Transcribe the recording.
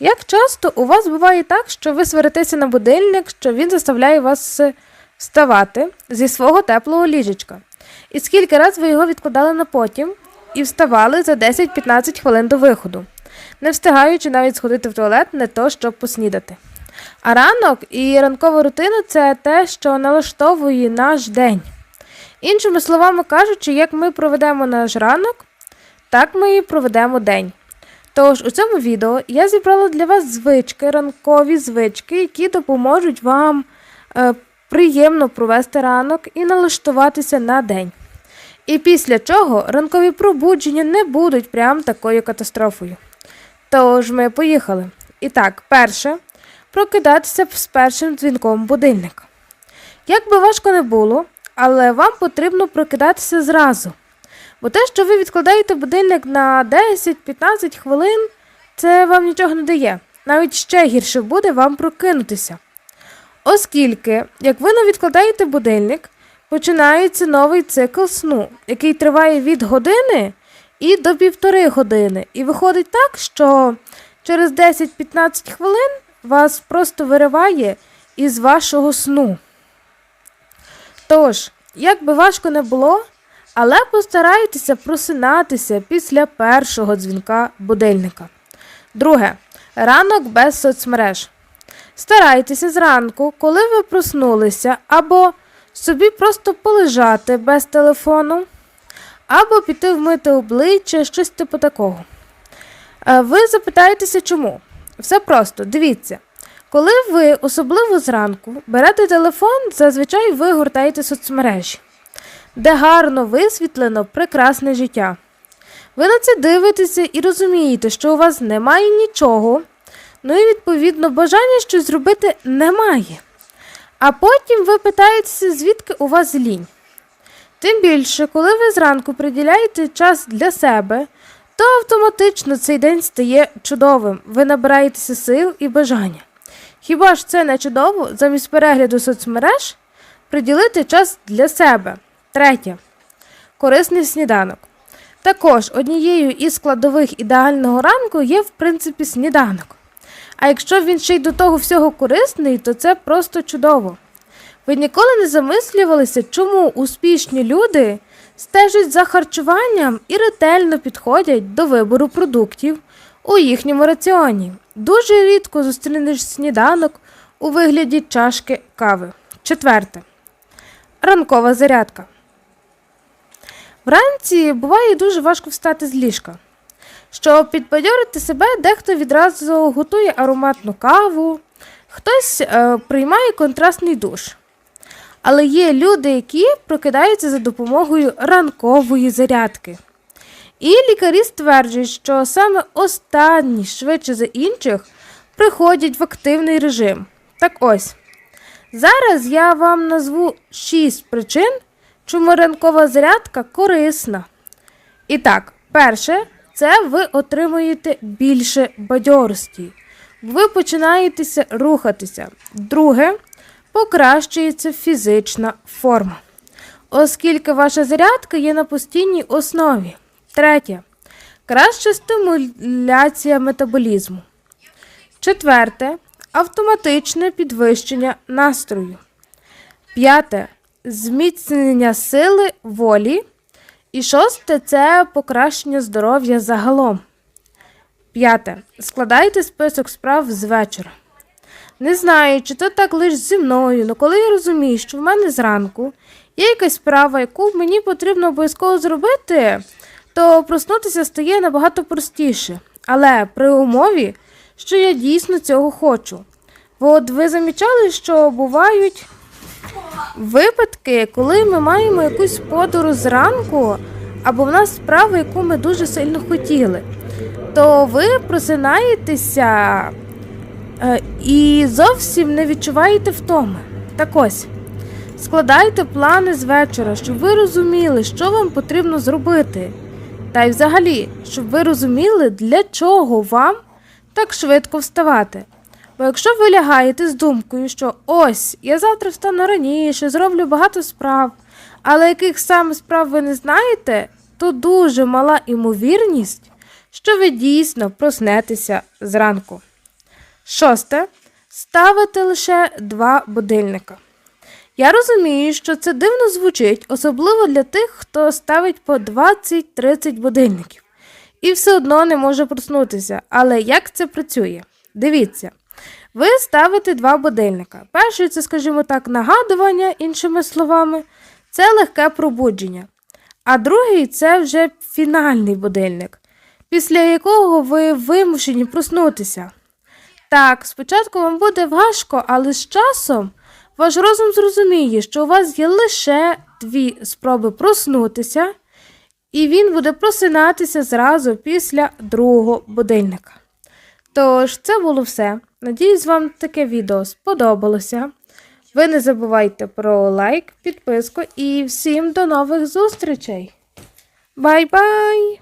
Як часто у вас буває так, що ви сваритеся на будильник, що він заставляє вас е, вставати зі свого теплого ліжечка? І скільки раз ви його відкладали на потім і вставали за 10-15 хвилин до виходу, не встигаючи навіть сходити в туалет, не то щоб поснідати. А ранок і ранкова рутина це те, що налаштовує наш день. Іншими словами кажучи, як ми проведемо наш ранок, так ми і проведемо день. Тож у цьому відео я зібрала для вас звички, ранкові звички, які допоможуть вам е, приємно провести ранок і налаштуватися на день. І після чого ранкові пробудження не будуть прям такою катастрофою. Тож ми поїхали. І так, перше прокидатися з першим дзвінком будильника. Як би важко не було, але вам потрібно прокидатися зразу. Бо те, що ви відкладаєте будильник на 10-15 хвилин, це вам нічого не дає. Навіть ще гірше буде вам прокинутися. Оскільки, як ви не відкладаєте будильник, починається новий цикл сну, який триває від години і до півтори години. І виходить так, що через 10-15 хвилин вас просто вириває із вашого сну. Тож, як би важко не було, але постарайтеся просинатися після першого дзвінка будильника. Друге. Ранок без соцмереж. Старайтеся зранку, коли ви проснулися, або собі просто полежати без телефону, або піти вмити обличчя, щось типу такого. Е, Ви запитаєтеся, чому? Все просто, дивіться. Коли ви, особливо зранку, берете телефон, зазвичай ви гортаєте соцмережі, де гарно висвітлено прекрасне життя. Ви на це дивитеся і розумієте, що у вас немає нічого, ну і відповідно бажання щось зробити немає. А потім ви питаєтеся, звідки у вас лінь. Тим більше, коли ви зранку приділяєте час для себе, то автоматично цей день стає чудовим. Ви набираєтеся сил і бажання. Хіба ж це не чудово замість перегляду соцмереж приділити час для себе? Третє. Корисний сніданок. Також однією із складових ідеального ранку є, в принципі, сніданок. А якщо він ще й до того всього корисний, то це просто чудово. Ви ніколи не замислювалися, чому успішні люди стежать за харчуванням і ретельно підходять до вибору продуктів у їхньому раціоні. Дуже рідко зустрінеш сніданок у вигляді чашки кави. Четверте. Ранкова зарядка. Вранці буває дуже важко встати з ліжка. Щоб підбадьорити себе, дехто відразу готує ароматну каву, хтось е, приймає контрастний душ. Але є люди, які прокидаються за допомогою ранкової зарядки. І лікарі стверджують, що саме останні, швидше за інших, приходять в активний режим. Так ось. Зараз я вам назву 6 причин, чому ранкова зарядка корисна. І так, перше, це ви отримуєте більше бадьорості. Ви починаєтеся рухатися. Друге, покращується фізична форма, оскільки ваша зарядка є на постійній основі. Третє. Краща стимуляція метаболізму. Четверте. Автоматичне підвищення настрою. П'яте. Зміцнення сили волі. І шосте це покращення здоров'я загалом. П'яте. Складайте список справ з вечора. Не знаю, чи то так лише зі мною, але коли я розумію, що в мене зранку є якась справа, яку мені потрібно обов'язково зробити, то проснутися стає набагато простіше. Але при умові, що я дійсно цього хочу. Бо от ви замічали, що бувають випадки, коли ми маємо якусь подорож зранку, або в нас справа, яку ми дуже сильно хотіли, то ви просинаєтеся е, і зовсім не відчуваєте втоми. Так ось. Складайте плани з вечора, щоб ви розуміли, що вам потрібно зробити. Та й взагалі, щоб ви розуміли, для чого вам так швидко вставати. Бо якщо ви лягаєте з думкою, що ось я завтра встану раніше, зроблю багато справ, але яких саме справ ви не знаєте, то дуже мала імовірність, що ви дійсно проснетеся зранку. Шосте. Ставити лише два будильника. Я розумію, що це дивно звучить, особливо для тих, хто ставить по 20-30 будильників і все одно не може проснутися. Але як це працює? Дивіться. Ви ставите два будильника. Перший це, скажімо так, нагадування, іншими словами, це легке пробудження. А другий це вже фінальний будильник, після якого ви вимушені проснутися. Так, спочатку вам буде важко, але з часом ваш розум зрозуміє, що у вас є лише дві спроби проснутися, і він буде просинатися зразу після другого будильника. Тож, це було все. Надіюсь, вам таке відео сподобалося. Ви не забувайте про лайк, підписку і всім до нових зустрічей. Бай-бай!